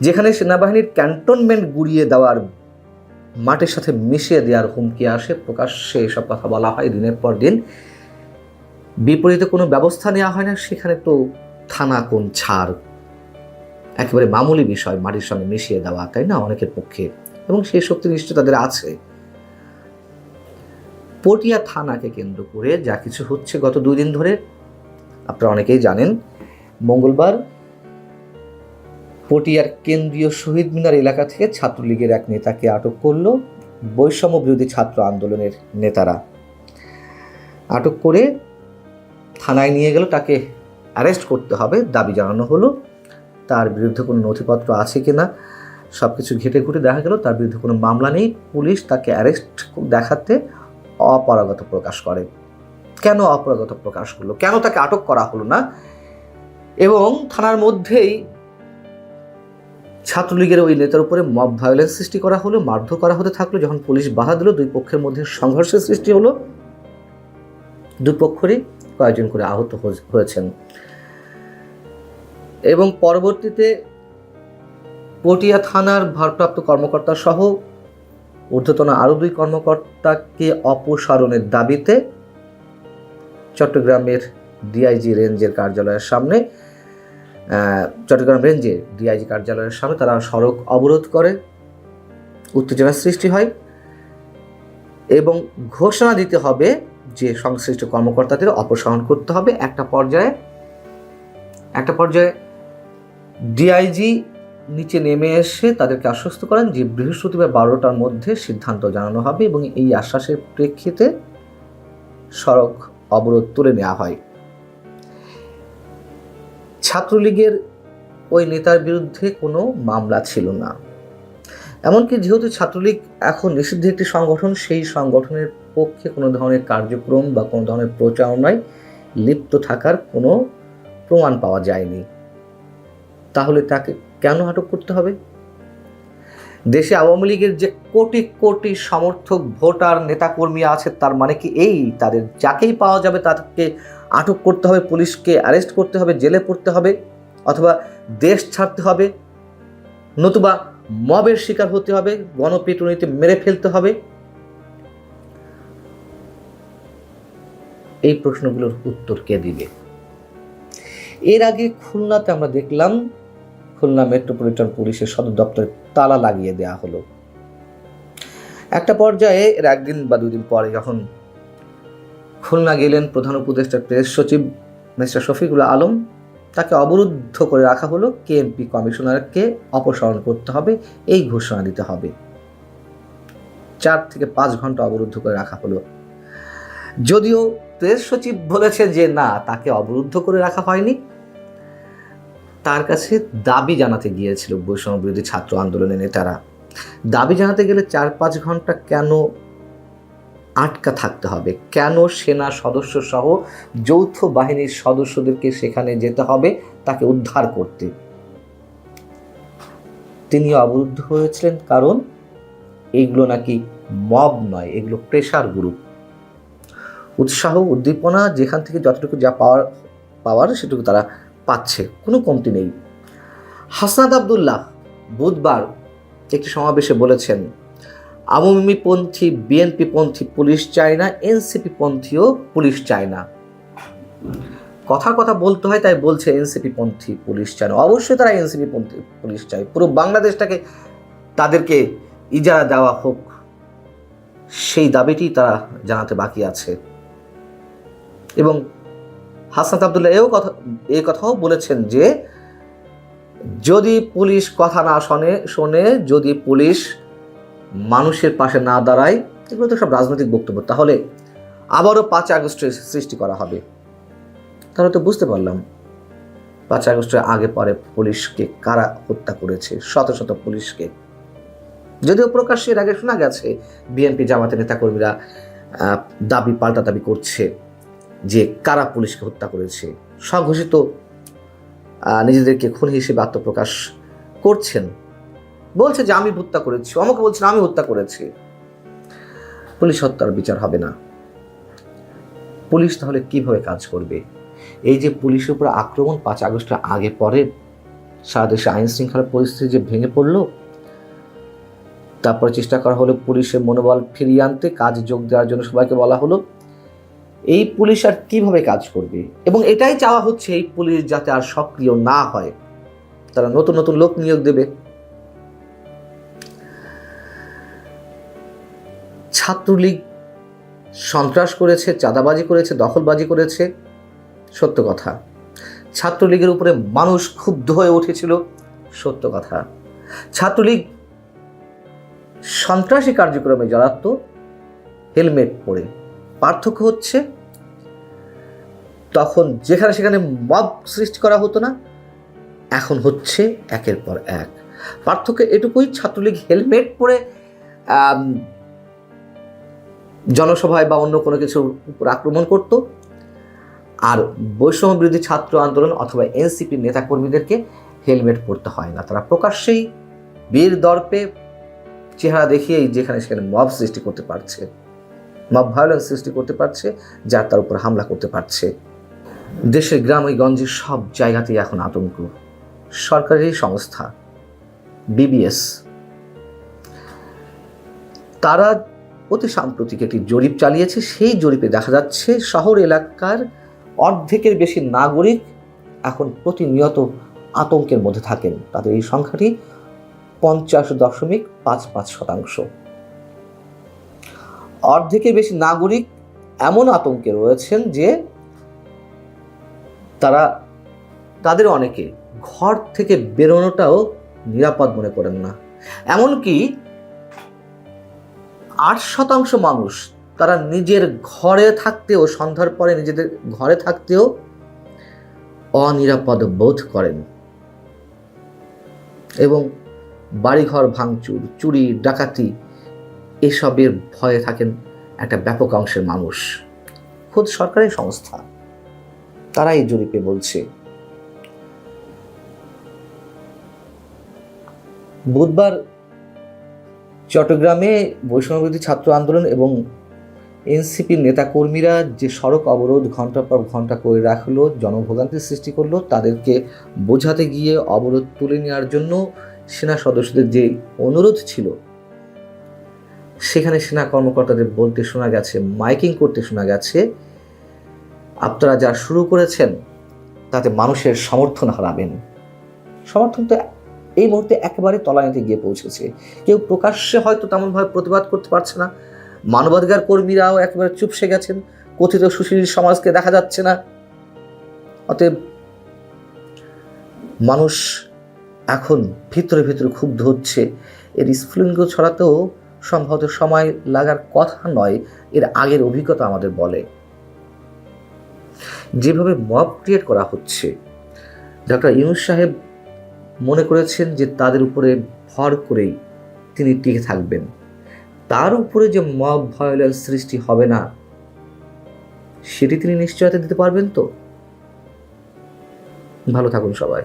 যেখানে সেনাবাহিনীর ক্যান্টনমেন্ট গুড়িয়ে দেওয়ার মাটির সাথে মিশিয়ে দেওয়ার হুমকি আসে, প্রকাশ্যে এসব কথা বলা হয় দিনের পর দিন। বিপরীতে কোনো ব্যবস্থা নেওয়া হয় না, সেখানে তো থানা কোন ছাড়। একেবারে মামুলি বিষয়, মাটির সঙ্গে মিশিয়ে দেওয়া, তাই না? অনেকের পক্ষে। এবং সেই শক্তি নিশ্চয় তাদের আছে। পটিয়া থানাকে কেন্দ্র করে যা কিছু হচ্ছে গত দুই দিন ধরে, আপনারা অনেকেই জানেন, মঙ্গলবার পটিয়ার কেন্দ্রীয় শহীদ মিনার এলাকা থেকে ছাত্রলীগের এক নেতাকে আটক করল বৈষম্য বিরোধী ছাত্র আন্দোলনের নেতারা। আটক করে থানায় নিয়ে গেল, তাকে অ্যারেস্ট করতে হবে, দাবি জানানো হলো। তার বিরুদ্ধে কোনো নথিপত্র আছে কি না সব কিছু ঘেটে ঘুটে দেখা গেল, তার বিরুদ্ধে কোনো মামলা নেই। পুলিশ তাকে অ্যারেস্ট দেখাতে অপারগত প্রকাশ করে। কেন অপারগত প্রকাশ করল? কেন তাকে আটক করা হলো না? এবং থানার মধ্যেই ছাত্রলীগের ওই নেতার উপরে মব ভায়োলেন্স সৃষ্টি করা হলো, মারধর করা হতে থাকল, যখন পুলিশ বাধা দিল, দুই পক্ষের মধ্যে সংঘর্ষের সৃষ্টি হলো। দুই পক্ষেরই কয়েকজন করে আহত হয়েছেন। এবং পরবর্তীতে পটিয়া থানার ভারপ্রাপ্ত কর্মকর্তা সহ ঊর্ধ্বতন আরও দুই কর্মকর্তাকে অপসারণের দাবিতে চট্টগ্রামের ডিআইজি রেঞ্জের কার্যালয়ের সামনে চট্টগ্রাম রেঞ্জে ডিআইজি কার্যালয়ের সামনে তারা সড়ক অবরোধ করে উত্তেজনার সৃষ্টি হয় এবং ঘোষণা দিতে হবে যে সংশ্লিষ্ট কর্মকর্তাদের অপসারণ করতে হবে একটা পর্যায়ে। একটা পর্যায়ে ডিআইজি নিচে নেমে এসে তাদেরকে আশ্বস্ত করেন যে বৃহস্পতিবার বারোটার মধ্যে সিদ্ধান্ত জানানো হবে এবং এই আশ্বাসের প্রেক্ষিতে সড়ক অবরোধ তুলে নেওয়া হয়। ছাত্রলীগের ওই নেতার বিরুদ্ধে কোনো মামলা ছিল না। এমনকি যেহেতু ছাত্রলীগ এখন নিষিদ্ধ একটি সংগঠন, সেই সংগঠনের পক্ষে কোনো ধরনের কার্যক্রম বা কোনো ধরনের প্রচারণায় লিপ্ত থাকার কোনো প্রমাণ পাওয়া যায়নি। তাহলে তাকে কেন আটক করতে হবে? দেশে আওয়ামী লীগের যে কোটি কোটি সমর্থক, ভোটার, নেতাকর্মী আছে, তার মানে কি এই? তাদের যাকেই পাওয়া যাবে তাকে আটক করতে হবে, পুলিশকে অ্যারেস্ট করতে হবে, জেলে পড়তে হবে, অথবা দেশ ছাড়তে হবে, নতুবা মবের শিকার হতে হবে, গণপিটুনিতে মেরে ফেলতে হবে। এই প্রশ্নগুলোর উত্তর কে দিবে? এর আগে খুলনাতে আমরা দেখলাম, খুলনা মেট্রোপলিটন পুলিশের সদর দপ্তরে তালা লাগিয়ে দেওয়া হলো। একটা পর্যায়ে এর একদিন বা দুদিন পরে যখন খুলনা গেলেন প্রধান উপদেষ্টা প্রেস সচিব মিস্টার শফিকুল আলম। তাকে অবরুদ্ধ করে রাখা হলো। কেএমপি কমিশনারকে অপসারণ করতে হবে, এই ঘোষণা দিতে হবে। চার থেকে পাঁচ ঘণ্টা অবরুদ্ধ করে রাখা হলো। যদিও প্রেস সচিব বলেছেন যে না, তাকে অবরুদ্ধ করে রাখা হয়নি। তার কাছে দাবি জানাতে গিয়েছিল বৈষম্য বিরোধী ছাত্র আন্দোলনের নেতারা। দাবি জানাতে গেলে চার পাঁচ ঘণ্টা কেন আটকা থাকতে হবে। কেন সেনা সদস্য সহ যৌথ বাহিনীর সদস্যদেরকে সেখানে যেতে হবে? তাকে উদ্ধার করতে। তিনি অবরুদ্ধ হয়েছিলেন কারণ এইগুলো নাকি মব নয়, এগুলো প্রেশার গ্রুপ উৎসাহ, উদ্দীপনা যেখান থেকে যতটুকু যা পাওয়ার পাওয়ার সেটুকু তারা পাচ্ছে। কোনো কমতি নেই। হাসনাত আবদুল্লাহ বুধবার একটি সমাবেশে বলেছেন আওয়ামী পন্থী বিএনপি পন্থী পুলিশ চায় না, এনসিপি পন্থীও পুলিশ চায় না। কথা কথা বলতে হয়, তাই বলছে এনসিপি পন্থী পুলিশ চায় না। অবশ্যই তারা এনসিপি পন্থী পুলিশ চায়। পুরো বাংলাদেশটাকে তাদেরকে ইজারা দেওয়া হোক, সেই দাবিটি তারা জানাতে বাকি আছে। এবং হাসনাত আবদুল্লাহ এও কথা এই কথাও বলেছেন যে, যদি পুলিশ কথা না শোনে শোনে, যদি পুলিশ মানুষের পাশে না দাঁড়ায়, এগুলো তো সব রাজনৈতিক বক্তব্য। তাহলে আবারও পাঁচ আগস্টের সৃষ্টি করা হবে। তাহলে তো বুঝতে পারলাম। পাঁচ আগস্টের আগে পরে পুলিশকে কারা হত্যা করেছে? শত শত পুলিশকে। যদিও প্রকাশ্যে এর আগে শোনা গেছে, বিএনপি জামাতের নেতাকর্মীরা দাবি পাল্টা দাবি করছে যে কারা পুলিশকে হত্যা করেছে। স্বঘোষিত নিজেদেরকে খুন হিসেবে আত্মপ্রকাশ করছেন বলছে যে আমি হত্যা করেছি। আমাকে বলছেন আমি হত্যা করেছি। পুলিশ হত্যার বিচার হবে না। পুলিশ তাহলে কীভাবে কাজ করবে? এই যে পুলিশের উপর আক্রমণ পাঁচ আগস্টের আগে পরে, সারা দেশে আইন শৃঙ্খলা পরিস্থিতি যে ভেঙে পড়ল, তারপরে চেষ্টা করা হলো পুলিশের মনোবল ফিরিয়ে আনতে, কাজে যোগ দেওয়ার জন্য সবাইকে বলা হলো। এই পুলিশ আর কীভাবে কাজ করবে? এবং এটাই চাওয়া হচ্ছে এই পুলিশ যাতে আর সক্রিয় না হয়। তারা নতুন নতুন লোক নিয়োগ দেবে। ছাত্রলীগ সন্ত্রাস করেছে, চাঁদাবাজি করেছে, দখলবাজি করেছে। সত্য কথা। ছাত্রলীগের উপরে মানুষ ক্ষুব্ধ হয়ে উঠেছিল। সত্য কথা। ছাত্রলীগ সন্ত্রাসী কার্যক্রমে জড়াত, হেলমেট পরে। পার্থক্য হচ্ছে, তখন যেখানে সেখানে মব সৃষ্টি করা হতো না, এখন হচ্ছে একের পর এক। পার্থক্য এটুকুই, ছাত্রলীগ হেলমেট পরে জনসভায় বা অন্য কোনো কিছুর উপর আক্রমণ করত। আর বৈষম্য বিরোধী ছাত্র আন্দোলন অথবা এনসিপির নেতাকর্মীদেরকে হেলমেট পরতে হয় না। তারা প্রকাশ্যেই বীর দর্পে চেহারা দেখিয়েই যেখানে সেখানে মব সৃষ্টি করতে পারছে, মব ভায়োলেন্স সৃষ্টি করতে পারছে, যার তার উপর হামলা করতে পারছে। দেশের গ্রাম গ্রামে গঞ্জের সব জায়গাতেই এখন আতঙ্ক। সরকারি সংস্থা বিবিএস তারা অতি সাম্প্রতিক একটি জরিপ চালিয়েছে। সেই জরিপে দেখা যাচ্ছে, শহর এলাকার অর্ধেকের বেশি নাগরিক এখন প্রতিনিয়ত আতঙ্কের মধ্যে থাকেন। তাদের এই সংখ্যাটি পঞ্চাশ দশমিক পাঁচ পাঁচ শতাংশ। অর্ধেকের বেশি নাগরিক এমন আতঙ্কে রয়েছেন যে তারা তাদের অনেকে ঘর থেকে বেরোনোটাও নিরাপদ মনে করেন না। এমনকি আট শতাংশ মানুষ তারা নিজের ঘরে থাকতেও, সন্ধ্যার পরে নিজেদের ঘরে থাকতেও অনিরাপদ বোধ করেন। এবং বাড়িঘর ভাঙচুর, চুরি, ডাকাতি, এসবের ভয়ে থাকেন একটা ব্যাপক অংশের মানুষ। খোদ সরকারি সংস্থা। তারা এই জরিপে বলছে, বুধবার চট্টগ্রামে বৈষম্যবিরোধী ছাত্র আন্দোলন এবং এনসিপির নেতাকর্মীরা যে সড়ক অবরোধ ঘণ্টার পর ঘণ্টা করে রাখল জনভোগান্তির সৃষ্টি করল, তাদেরকে বোঝাতে গিয়ে অবরোধ তুলে নেওয়ার জন্য সেনা সদস্যদের যে অনুরোধ ছিল, সেখানে সেনা কর্মকর্তাদের বলতে শোনা গেছে, মাইকিং করতে শোনা গেছে, আপনারা যা শুরু করেছেন, তাতে মানুষের সমর্থন হারাবেন। সমর্থন তো এই মুহূর্তে একেবারে তলানিতে গিয়ে পৌঁছেছে। কেউ প্রকাশ্যে হয়তো তেমনভাবে প্রতিবাদ করতে পারছে না। মানবাধিকার কর্মীরাও একেবারে চুপসে গেছেন। কথিত সুশীল সমাজকে দেখা যাচ্ছে না। অতএব মানুষ এখন ভিতরে ভিতরে ক্ষুব্ধ হচ্ছে। এর স্ফুলিঙ্গ ছড়াতেও সম্ভবত সময় লাগার কথা নয়। এর আগের অভিজ্ঞতা আমাদের বলে। যেভাবে মব ক্রিয়েট করা হচ্ছে ডক্টর ইউনুস সাহেব করেছেন যে তাদের উপরে ভর করেই তিনি টিকে থাকবেন। তার উপরে যে মব ভায়োলেন্স সৃষ্টি হবে না, সেটি তিনি নিশ্চয়তা দিতে পারবেন তো? ভালো থাকুন সবাই।